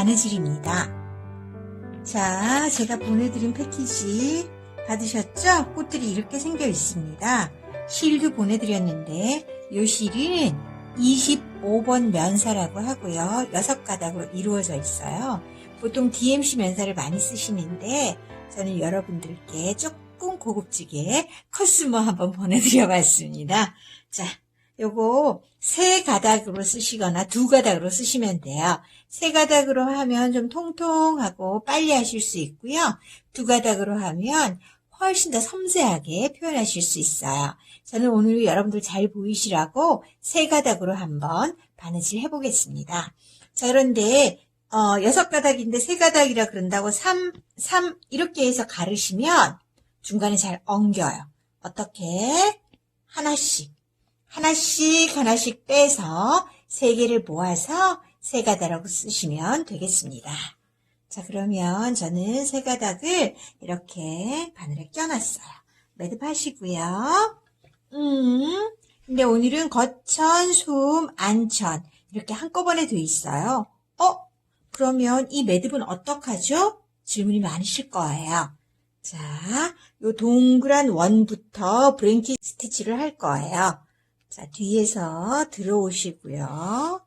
바느질입니다. 자, 제가 보내드린 패키지 받으셨죠? 꽃들이 이렇게 생겨 있습니다. 실도 보내드렸는데 이 실은 25번 면사라고 하고요. 6가닥으로 이루어져 있어요. 보통 DMC 면사를 많이 쓰시는데 저는 여러분들께 조금 고급지게 커스머 한번 보내드려 봤습니다. 자, 요거 세 가닥으로 쓰시거나 두 가닥으로 쓰시면 돼요. 세 가닥으로 하면 좀 통통하고 빨리 하실 수 있고요. 두 가닥으로 하면 훨씬 더 섬세하게 표현하실 수 있어요. 저는 오늘 여러분들 잘 보이시라고 세 가닥으로 한번 바느질 해보겠습니다. 자, 그런데 어, 여섯 가닥인데 세 가닥이라 그런다고 3, 3 이렇게 해서 가르시면 중간에 잘 엉겨요. 어떻게? 하나씩, 하나씩, 하나씩 빼서 세 개를 모아서 세 가닥으로 쓰시면 되겠습니다. 자, 그러면 저는 세 가닥을 이렇게 바늘에 껴놨어요. 매듭하시고요. 음, 근데 오늘은 거천, 소음, 안천 이렇게 한꺼번에 돼 있어요. 어? 그러면 이 매듭은 어떡하죠? 질문이 많으실 거예요. 자, 요 동그란 원부터 브랭킷 스티치를 할 거예요. 자, 뒤에서 들어오시고요.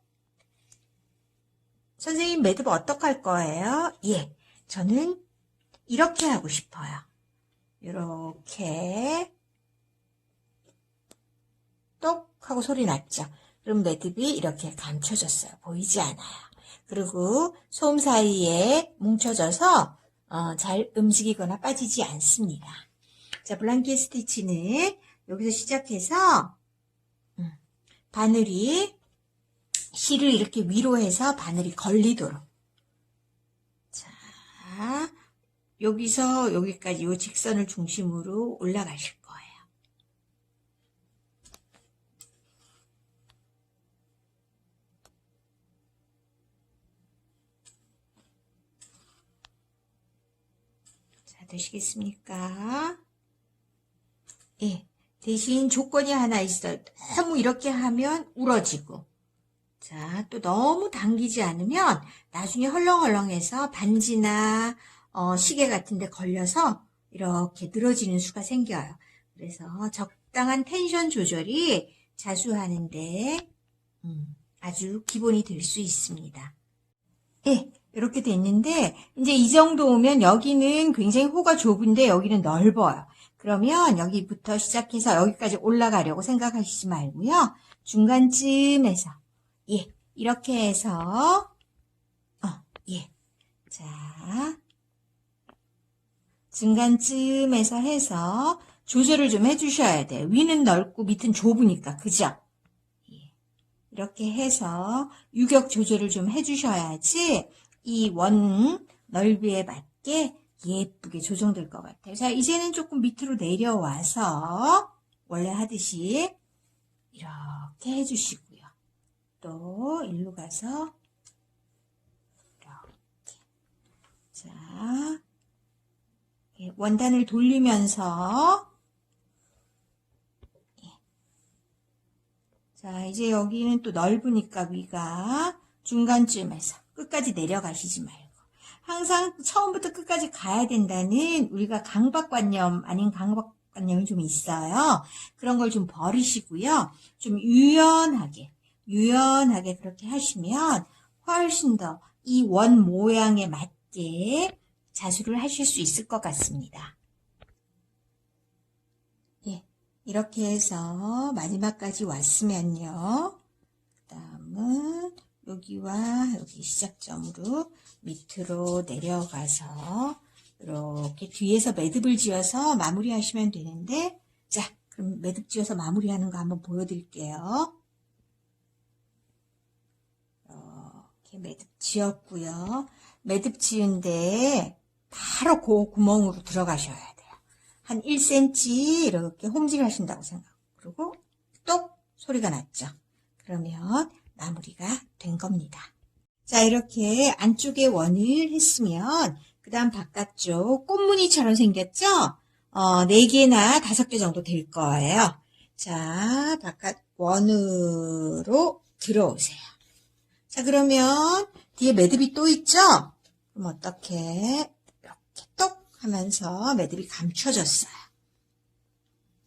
선생님 매듭 어떡할 거예요? 예, 저는 이렇게 하고 싶어요. 이렇게 똑 하고 소리 났죠. 그럼 매듭이 이렇게 감춰졌어요. 보이지 않아요. 그리고 솜 사이에 뭉쳐져서 어, 잘 움직이거나 빠지지 않습니다. 자, 블랑켓 스티치는 여기서 시작해서 음, 바늘이 실을 이렇게 위로 해서 바늘이 걸리도록 자, 여기서 여기까지 이 직선을 중심으로 올라가실 거예요. 자, 되시겠습니까? 예. 대신 조건이 하나 있어요. 너무 이렇게 하면 울어지고. 자, 또 너무 당기지 않으면 나중에 헐렁헐렁해서 반지나 어, 시계 같은 데 걸려서 이렇게 늘어지는 수가 생겨요. 그래서 적당한 텐션 조절이 자수하는데 음, 아주 기본이 될 수 있습니다. 예, 이렇게 됐는데 이제 이 정도 오면 여기는 굉장히 호가 좁은데 여기는 넓어요. 그러면 여기부터 시작해서 여기까지 올라가려고 생각하시지 말고요. 중간쯤에서 예, 이렇게 해서 어, 예. 자, 중간쯤에서 해서 조절을 좀 해주셔야 돼요. 위는 넓고 밑은 좁으니까, 그죠? 예. 이렇게 해서 유격 조절을 좀 해주셔야지 이 원 넓이에 맞게 예쁘게 조정될 것 같아요. 자, 이제는 조금 밑으로 내려와서 원래 하듯이 이렇게 해주시고요. 또 일로 가서 이렇게 자 예, 원단을 돌리면서 예. 자 이제 여기는 또 넓으니까 위가 중간쯤에서 끝까지 내려가시지 말고 항상 처음부터 끝까지 가야 된다는 우리가 강박관념 아닌 강박관념이 좀 있어요. 그런 걸 좀 버리시고요. 좀 유연하게 유연하게 그렇게 하시면 훨씬 더 이 원 모양에 맞게 자수를 하실 수 있을 것 같습니다. 예, 이렇게 해서 마지막까지 왔으면요. 그 다음은 여기와 여기 시작점으로 밑으로 내려가서 이렇게 뒤에서 매듭을 지어서 마무리하시면 되는데 자, 그럼 매듭 지어서 마무리하는 거 한번 보여드릴게요. 이렇게 매듭 지었고요. 매듭 지은데 바로 그 구멍으로 들어가셔야 돼요. 한 1cm 이렇게 홈질 하신다고 생각. 그리고 똑 소리가 났죠. 그러면 마무리가 된 겁니다. 자, 이렇게 안쪽에 원을 했으면 그 다음 바깥쪽 꽃무늬처럼 생겼죠? 어, 4개나 5개 정도 될 거예요. 자, 바깥 원으로 들어오세요. 자, 그러면 뒤에 매듭이 또 있죠? 그럼 어떻게 이렇게 똑 하면서 매듭이 감춰졌어요.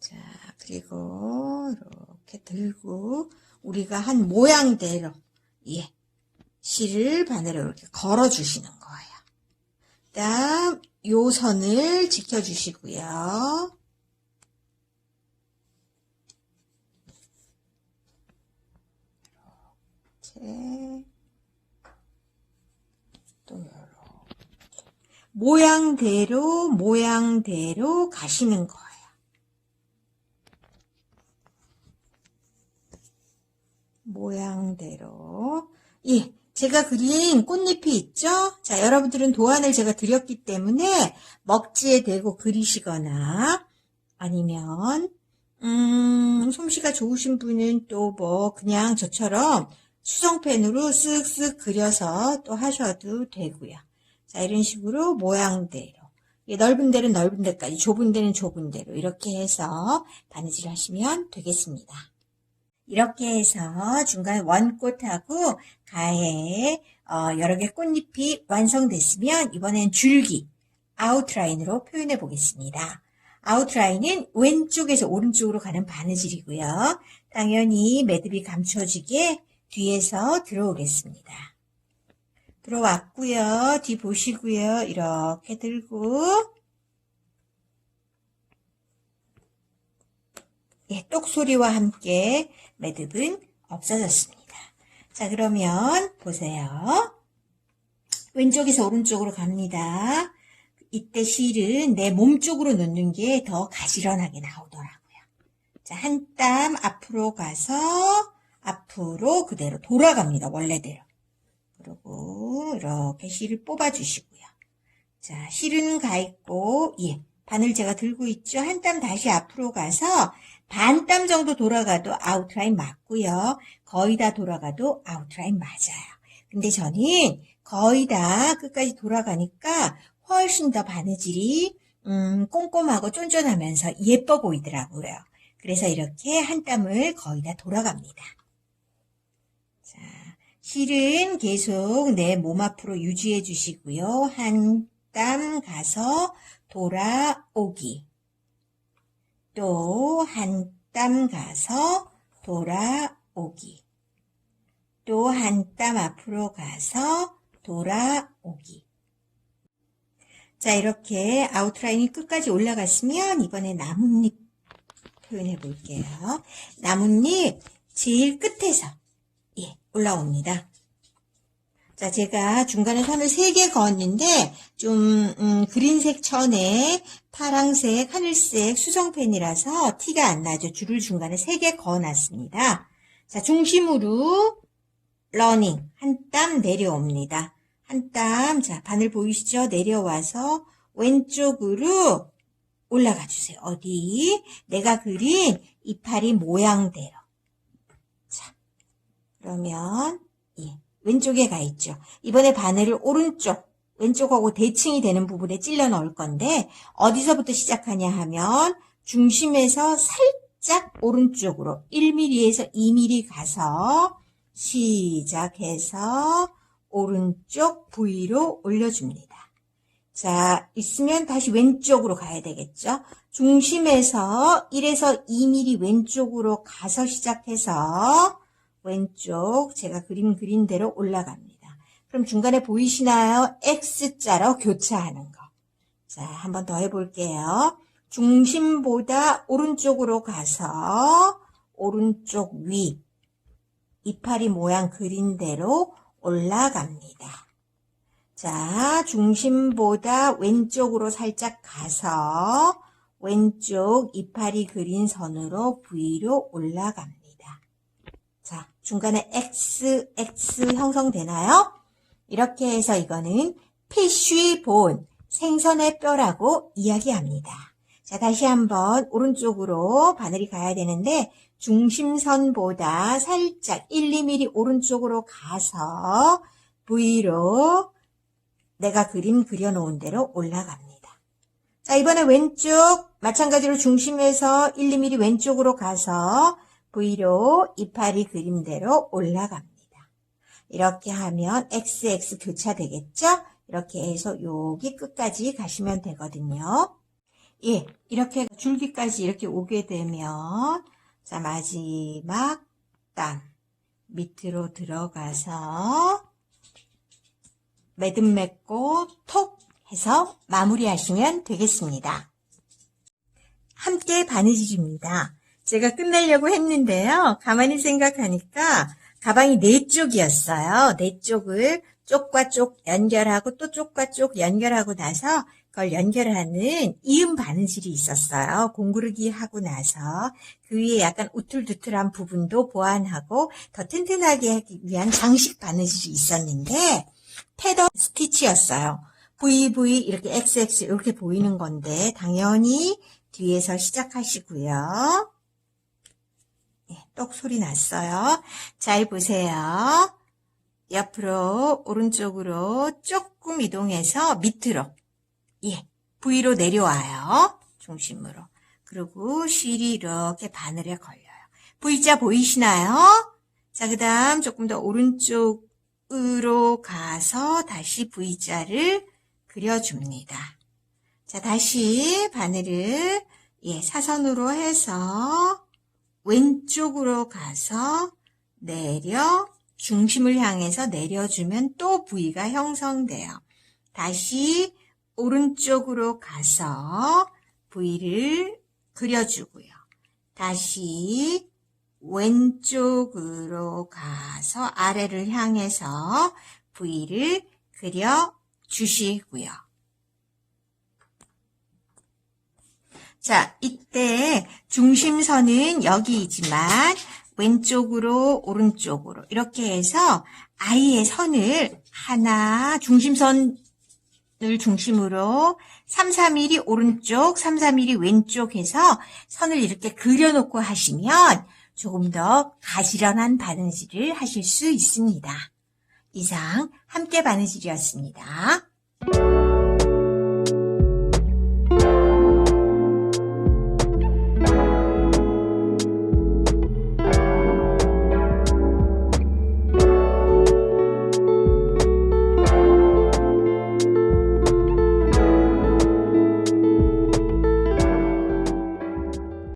자, 그리고 이렇게 들고 우리가 한 모양대로 예, 실을 바늘에 이렇게 걸어 주시는 거예요. 그다음 요 선을 지켜 주시고요. 이렇게 또 이렇게 모양대로 모양대로 가시는 거예요. 모양대로. 예, 제가 그린 꽃잎이 있죠? 자, 여러분들은 도안을 제가 드렸기 때문에 먹지에 대고 그리시거나 아니면 음, 솜씨가 좋으신 분은 또 뭐 그냥 저처럼 수성펜으로 쓱쓱 그려서 또 하셔도 되고요. 자, 이런 식으로 모양대로. 예, 넓은 데는 넓은 데까지, 좁은 데는 좁은 데로 이렇게 해서 바느질 하시면 되겠습니다. 이렇게 해서 중간 원꽃하고 가에 어, 여러 개 꽃잎이 완성됐으면 이번엔 줄기 아웃라인으로 표현해 보겠습니다. 아웃라인은 왼쪽에서 오른쪽으로 가는 바느질이고요. 당연히 매듭이 감춰지게 뒤에서 들어오겠습니다. 들어왔고요. 뒤 보시고요. 이렇게 들고 예, 똑소리와 함께 매듭은 없어졌습니다. 자, 그러면 보세요. 왼쪽에서 오른쪽으로 갑니다. 이때 실은 내 몸 쪽으로 넣는 게 더 가지런하게 나오더라고요. 자, 한 땀 앞으로 가서 앞으로 그대로 돌아갑니다. 원래대로. 그리고 이렇게 실을 뽑아주시고요. 자, 실은 가 있고, 예, 바늘 제가 들고 있죠. 한 땀 다시 앞으로 가서 반땀 정도 돌아가도 아웃라인 맞고요. 거의 다 돌아가도 아웃라인 맞아요. 근데 저는 거의 다 끝까지 돌아가니까 훨씬 더 바느질이 음, 꼼꼼하고 쫀쫀하면서 예뻐 보이더라고요. 그래서 이렇게 한 땀을 거의 다 돌아갑니다. 자, 실은 계속 내 몸 앞으로 유지해 주시고요. 한 땀 가서 돌아오기. 또 한 땀 가서 돌아오기. 또 한 땀 앞으로 가서 돌아오기. 자, 이렇게 아웃라인이 끝까지 올라갔으면 이번에 나뭇잎 표현해 볼게요. 나뭇잎 제일 끝에서 예, 올라옵니다. 자, 제가 중간에 선을 3개 그었는데, 좀, 음, 그린색 천에 파랑색, 하늘색 수성펜이라서 티가 안 나죠. 줄을 중간에 3개 그어놨습니다. 자, 중심으로 러닝, 한 땀 내려옵니다. 한 땀, 자, 바늘 보이시죠? 내려와서 왼쪽으로 올라가 주세요. 어디? 내가 그린 이파리 모양대로. 자, 그러면, 예. 왼쪽에 가 있죠. 이번에 바늘을 오른쪽, 왼쪽하고 대칭이 되는 부분에 찔러 넣을 건데, 어디서부터 시작하냐 하면, 중심에서 살짝 오른쪽으로 1mm에서 2mm 가서, 시작해서, 오른쪽 부위로 올려줍니다. 자, 있으면 다시 왼쪽으로 가야 되겠죠? 중심에서 1에서 2mm 왼쪽으로 가서 시작해서, 왼쪽 제가 그림 그린 대로 올라갑니다. 그럼 중간에 보이시나요? X자로 교차하는 거. 자, 한 번 더 해볼게요. 중심보다 오른쪽으로 가서 오른쪽 위 이파리 모양 그린 대로 올라갑니다. 자, 중심보다 왼쪽으로 살짝 가서 왼쪽 이파리 그린 선으로 V로 올라갑니다. 자, 중간에 X, X 형성되나요? 이렇게 해서 이거는 피쉬 본, 생선의 뼈라고 이야기합니다. 자, 다시 한번 오른쪽으로 바늘이 가야 되는데 중심선보다 살짝 1, 2mm 오른쪽으로 가서 V로 내가 그림 그려놓은 대로 올라갑니다. 자, 이번에 왼쪽 마찬가지로 중심에서 1, 2mm 왼쪽으로 가서 V로 이파리 그림대로 올라갑니다. 이렇게 하면 XX 교차되겠죠? 이렇게 해서 여기 끝까지 가시면 되거든요. 예, 이렇게 줄기까지 이렇게 오게 되면 자, 마지막 단 밑으로 들어가서 매듭 맺고 톡 해서 마무리하시면 되겠습니다. 함께 바느질입니다. 제가 끝내려고 했는데요. 가만히 생각하니까 가방이 네 쪽이었어요. 네 쪽을 쪽과 쪽 연결하고 또 쪽과 쪽 연결하고 나서 그걸 연결하는 이음 바느질이 있었어요. 공구르기 하고 나서 그 위에 약간 우툴두툴한 부분도 보완하고 더 튼튼하게 하기 위한 장식 바느질이 있었는데 테더 스티치였어요. VV 이렇게 XX 이렇게 보이는 건데 당연히 뒤에서 시작하시고요. 예, 똑 소리 났어요. 잘 보세요. 옆으로 오른쪽으로 조금 이동해서 밑으로 예, V로 내려와요. 중심으로. 그리고 실이 이렇게 바늘에 걸려요. V자 보이시나요? 자, 그 다음 조금 더 오른쪽으로 가서 다시 V자를 그려줍니다. 자, 다시 바늘을 예, 사선으로 해서 왼쪽으로 가서 내려 중심을 향해서 내려주면 또 V가 형성돼요. 다시 오른쪽으로 가서 V를 그려주고요. 다시 왼쪽으로 가서 아래를 향해서 V를 그려 주시고요. 자, 이때 중심선은 여기이지만 왼쪽으로 오른쪽으로 이렇게 해서 아이의 선을 하나 중심선을 중심으로 3, 3mm 오른쪽, 3, 3mm 왼쪽 해서 선을 이렇게 그려놓고 하시면 조금 더 가지런한 바느질을 하실 수 있습니다. 이상 함께 바느질이었습니다.